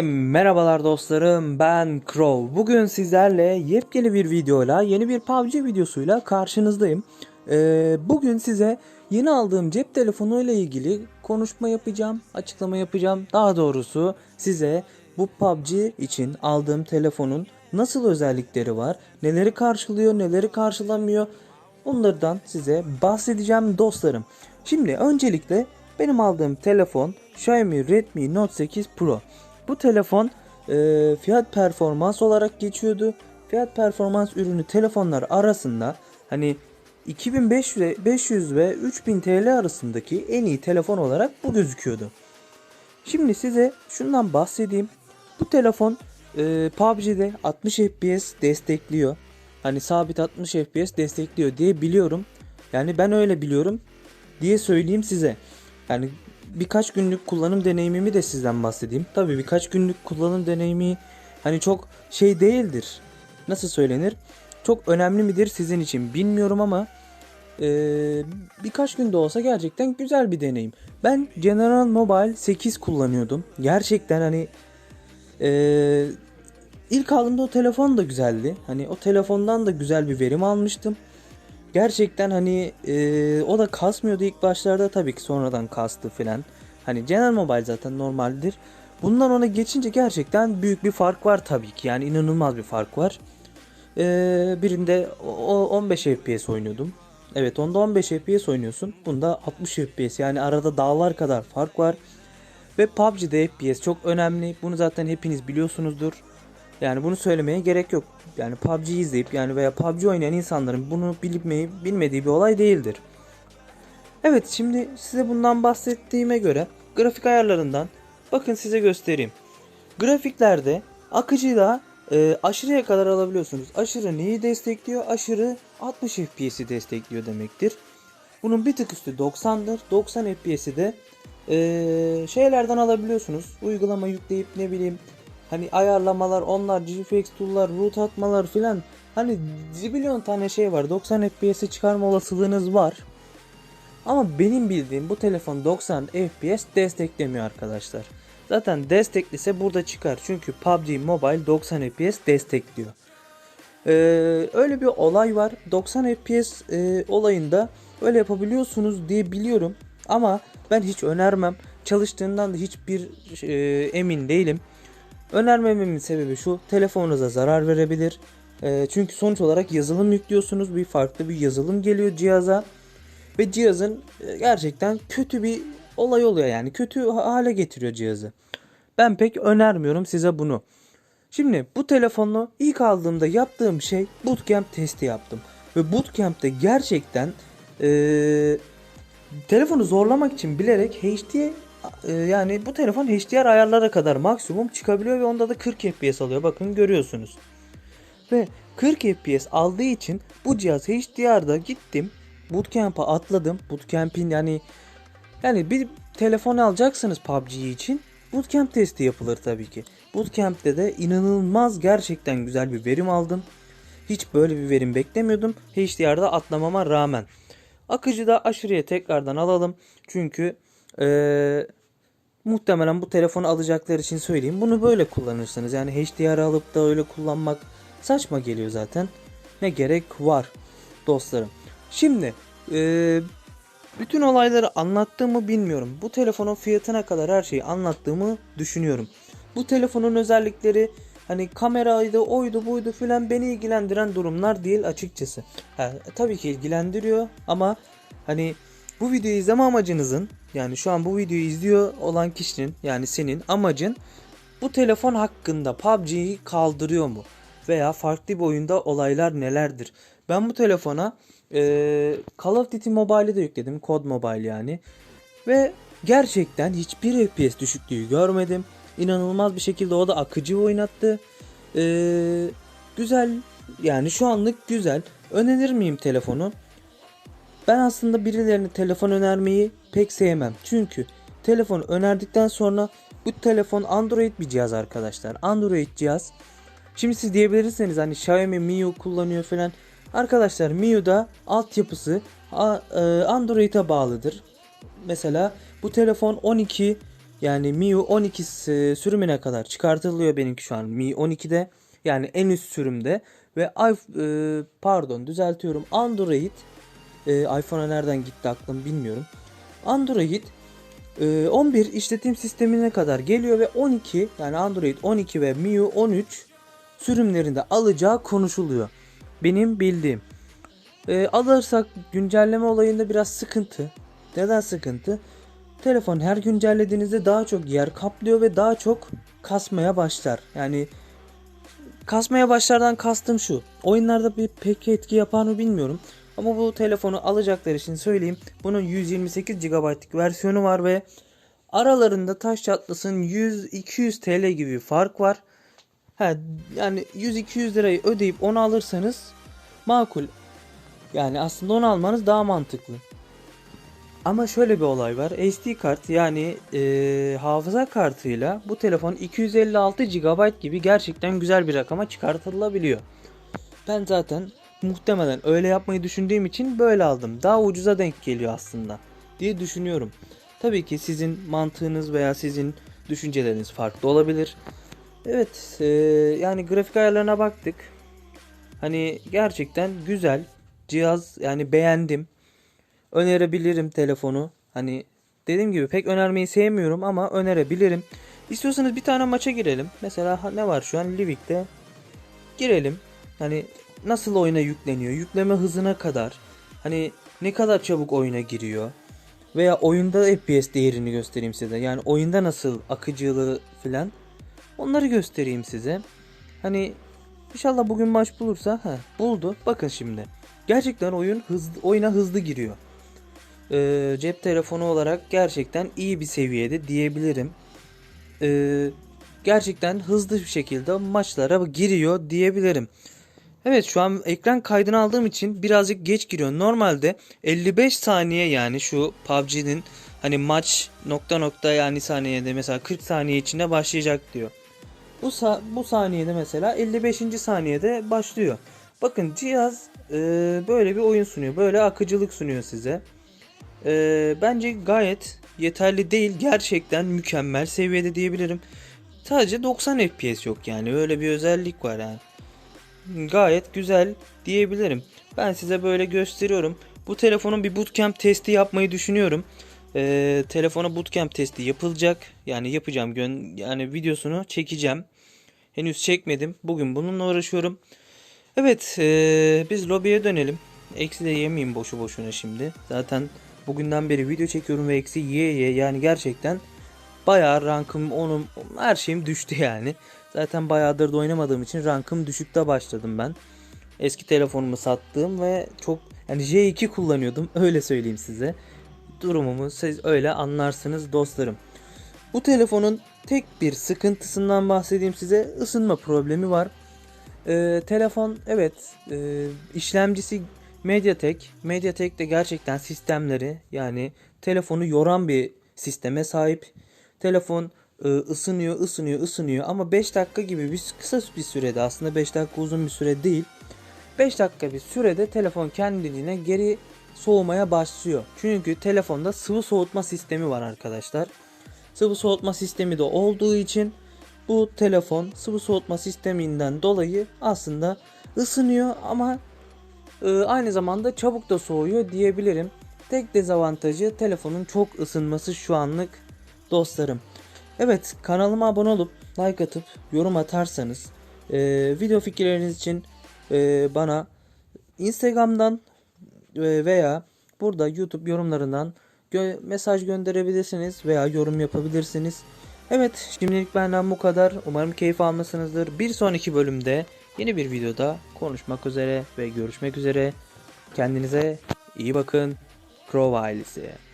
Merhabalar dostlarım ben Crow. Bugün sizlerle yepyeni bir videoyla yeni bir PUBG videosuyla karşınızdayım. Ee, bugün size yeni aldığım cep telefonu ile ilgili konuşma yapacağım, açıklama yapacağım. Daha doğrusu size bu PUBG için aldığım telefonun nasıl özellikleri var, neleri karşılıyor, neleri karşılamıyor. Onlardan size bahsedeceğim dostlarım. Şimdi öncelikle benim aldığım telefon Xiaomi Redmi Note 8 Pro. Bu telefon e, fiyat performans olarak geçiyordu. Fiyat performans ürünü telefonlar arasında hani 2500 ve 500 ve 3000 TL arasındaki en iyi telefon olarak bu gözüküyordu. Şimdi size şundan bahsedeyim. Bu telefon e, PUBG'de 60 FPS destekliyor. Hani sabit 60 FPS destekliyor diye biliyorum. Yani ben öyle biliyorum diye söyleyeyim size. Yani birkaç günlük kullanım deneyimimi de sizden bahsedeyim. Tabii birkaç günlük kullanım deneyimi hani çok şey değildir. Nasıl söylenir? Çok önemli midir sizin için bilmiyorum ama eee, birkaç günde olsa gerçekten güzel bir deneyim. Ben General Mobile 8 kullanıyordum. Gerçekten hani eee ilk aldığımda o telefon da güzeldi. Hani o telefondan da güzel bir verim almıştım. Gerçekten hani eee, o da kasmıyordu ilk başlarda tabii ki sonradan kastı filan. Hani General Mobile zaten normaldir. Bundan ona geçince gerçekten büyük bir fark var tabii ki. Yani inanılmaz bir fark var. Eee, birinde o 15 FPS oynuyordum. Evet onda 15 FPS oynuyorsun. Bunda 60 FPS yani arada dağlar kadar fark var. Ve PUBG'de FPS çok önemli. Bunu zaten hepiniz biliyorsunuzdur. Yani bunu söylemeye gerek yok. Yani PUBG'yi izleyip yani veya PUBG oynayan insanların bunu bilmeyi bilmediği bir olay değildir. Evet şimdi size bundan bahsettiğime göre grafik ayarlarından bakın size göstereyim. Grafiklerde akıcıda e, aşırıya kadar alabiliyorsunuz. Aşırı neyi destekliyor? Aşırı 60 FPS'i destekliyor demektir. Bunun bir tık üstü 90'dır. 90 FPS'i de e, şeylerden alabiliyorsunuz. Uygulama yükleyip ne bileyim hani ayarlamalar onlar GFX tool'lar root atmalar filan. Hani zibilyon tane şey var 90 FPS'i çıkarma olasılığınız var. Ama benim bildiğim bu telefon 90 FPS desteklemiyor arkadaşlar. Zaten desteklese burada çıkar. Çünkü PUBG Mobile 90 FPS destekliyor. Ee, öyle bir olay var. 90 FPS e, olayında öyle yapabiliyorsunuz diye biliyorum. Ama ben hiç önermem. Çalıştığından da hiçbir e, emin değilim Önermememin sebebi şu. Telefonunuza zarar verebilir. Ee, çünkü sonuç olarak yazılım yüklüyorsunuz. Bir farklı bir yazılım geliyor cihaza. Ve cihazın e, gerçekten kötü bir olay oluyor yani. Kötü hale getiriyor cihazı. Ben pek önermiyorum size bunu. Şimdi bu telefonu ilk aldığımda yaptığım şey bootcamp testi yaptım. Ve bootcamp'te gerçekten eee telefonu zorlamak için bilerek HD e, yani bu telefon HDR ayarlara kadar maksimum çıkabiliyor ve onda da 40 FPS alıyor. Bakın görüyorsunuz. Ve 40 FPS aldığı için bu cihaz HDR'da gittim. Bootcamp'a atladım. Bootcamp'in yani yani bir telefon alacaksınız PUBG için bootcamp testi yapılır tabii ki. Bootcamp'te de inanılmaz gerçekten güzel bir verim aldım. Hiç böyle bir verim beklemiyordum. HDR'da atlamama rağmen. Akıcıda aşırıya tekrardan alalım. Çünkü eee, muhtemelen bu telefonu alacaklar için söyleyeyim. Bunu böyle kullanırsınız. Yani HDR alıp da öyle kullanmak saçma geliyor zaten. Ne gerek var dostlarım. Şimdi eee, bütün olayları anlattığımı bilmiyorum. Bu telefonun fiyatına kadar her şeyi anlattığımı düşünüyorum. Bu telefonun özellikleri hani kameraydı, oydu, buydu filan beni ilgilendiren durumlar değil açıkçası. Ha, tabii ki ilgilendiriyor ama hani bu videoyu izleme amacınızın yani şu an bu videoyu izliyor olan kişinin yani senin amacın bu telefon hakkında PUBG'yi kaldırıyor mu? Veya farklı bir oyunda olaylar nelerdir? Ben bu telefona eee, Call of Duty Mobile'i de yükledim. Code Mobile yani. Ve gerçekten hiçbir FPS düşüklüğü görmedim. İnanılmaz bir şekilde o da akıcı oynattı. Eee, güzel yani şu anlık güzel. Önerir miyim telefonu? Ben aslında birilerine telefon önermeyi pek sevmem. Çünkü telefon önerdikten sonra bu telefon Android bir cihaz arkadaşlar. Android cihaz. Şimdi siz diyebilirsiniz hani Xiaomi MIUI kullanıyor falan. Arkadaşlar MIUI'da altyapısı e, Android'e bağlıdır. Mesela bu telefon 12 Yani MIUI 12 s- sürümüne kadar çıkartılıyor benimki şu an MIUI 12'de. Yani en üst sürümde ve e, pardon düzeltiyorum Android e, iPhone'a nereden gitti aklım bilmiyorum. Android e, 11 işletim sistemine kadar geliyor ve 12 yani Android 12 ve MIUI 13 sürümlerinde alacağı konuşuluyor. Benim bildiğim. E, alırsak güncelleme olayında biraz sıkıntı. Neden sıkıntı? Telefon her güncellediğinizde daha çok yer kaplıyor ve daha çok kasmaya başlar. Yani kasmaya başlardan kastım şu. Oyunlarda bir pek etki yapar mı bilmiyorum. Ama bu telefonu alacaklar için söyleyeyim. Bunun 128 GB'lık versiyonu var ve aralarında taş çatlasın 100-200 TL gibi bir fark var. Ha, yani 100-200 lirayı ödeyip onu alırsanız makul. Yani aslında onu almanız daha mantıklı. Ama şöyle bir olay var. SD kart yani eee, hafıza kartıyla bu telefon 256 GB gibi gerçekten güzel bir rakama çıkartılabiliyor. Ben zaten muhtemelen öyle yapmayı düşündüğüm için böyle aldım. Daha ucuza denk geliyor aslında diye düşünüyorum. Tabii ki sizin mantığınız veya sizin düşünceleriniz farklı olabilir. Evet eee, yani grafik ayarlarına baktık. Hani gerçekten güzel. Cihaz yani beğendim önerebilirim telefonu. Hani dediğim gibi pek önermeyi sevmiyorum ama önerebilirim. İstiyorsanız bir tane maça girelim. Mesela ne var şu an Livik'te? Girelim. Hani nasıl oyuna yükleniyor? Yükleme hızına kadar. Hani ne kadar çabuk oyuna giriyor? Veya oyunda FPS değerini göstereyim size. Yani oyunda nasıl akıcılığı filan. Onları göstereyim size. Hani inşallah bugün maç bulursa. ha buldu. Bakın şimdi. Gerçekten oyun hızlı, oyuna hızlı giriyor e, cep telefonu olarak gerçekten iyi bir seviyede diyebilirim. E, gerçekten hızlı bir şekilde maçlara giriyor diyebilirim. Evet şu an ekran kaydını aldığım için birazcık geç giriyor. Normalde 55 saniye yani şu PUBG'nin hani maç nokta nokta yani saniyede mesela 40 saniye içinde başlayacak diyor. Bu sa- bu saniyede mesela 55. saniyede başlıyor. Bakın cihaz e, böyle bir oyun sunuyor. Böyle akıcılık sunuyor size. Ee, bence gayet yeterli değil. Gerçekten mükemmel seviyede diyebilirim. Sadece 90 FPS yok yani. Öyle bir özellik var yani. Gayet güzel diyebilirim. Ben size böyle gösteriyorum. Bu telefonun bir bootcamp testi yapmayı düşünüyorum. Ee, telefona bootcamp testi yapılacak. Yani yapacağım. Gön yani videosunu çekeceğim. Henüz çekmedim. Bugün bununla uğraşıyorum. Evet, ee, biz lobiye dönelim. Eksi de yemeyeyim boşu boşuna şimdi. Zaten bugünden beri video çekiyorum ve eksi ye ye yani gerçekten bayağı rankım onun her şeyim düştü yani. Zaten bayağıdır da oynamadığım için rankım düşükte başladım ben. Eski telefonumu sattım ve çok yani J2 kullanıyordum öyle söyleyeyim size. Durumumu siz öyle anlarsınız dostlarım. Bu telefonun tek bir sıkıntısından bahsedeyim size. ısınma problemi var. Ee, telefon evet e, işlemcisi Mediatek. Mediatek de gerçekten sistemleri yani telefonu yoran bir sisteme sahip. Telefon e, ısınıyor, ısınıyor, ısınıyor ama 5 dakika gibi bir kısa bir sürede aslında 5 dakika uzun bir süre değil. 5 dakika bir sürede telefon kendiliğine geri soğumaya başlıyor. Çünkü telefonda sıvı soğutma sistemi var arkadaşlar. Sıvı soğutma sistemi de olduğu için bu telefon sıvı soğutma sisteminden dolayı aslında ısınıyor ama e, aynı zamanda çabuk da soğuyor diyebilirim. Tek dezavantajı telefonun çok ısınması şu anlık dostlarım. Evet kanalıma abone olup like atıp yorum atarsanız e, video fikirleriniz için e, bana Instagram'dan e, veya burada YouTube yorumlarından gö- mesaj gönderebilirsiniz veya yorum yapabilirsiniz. Evet şimdilik benden bu kadar. Umarım keyif almışsınızdır. Bir sonraki bölümde yeni bir videoda konuşmak üzere ve görüşmek üzere. Kendinize iyi bakın. Crow ailesi.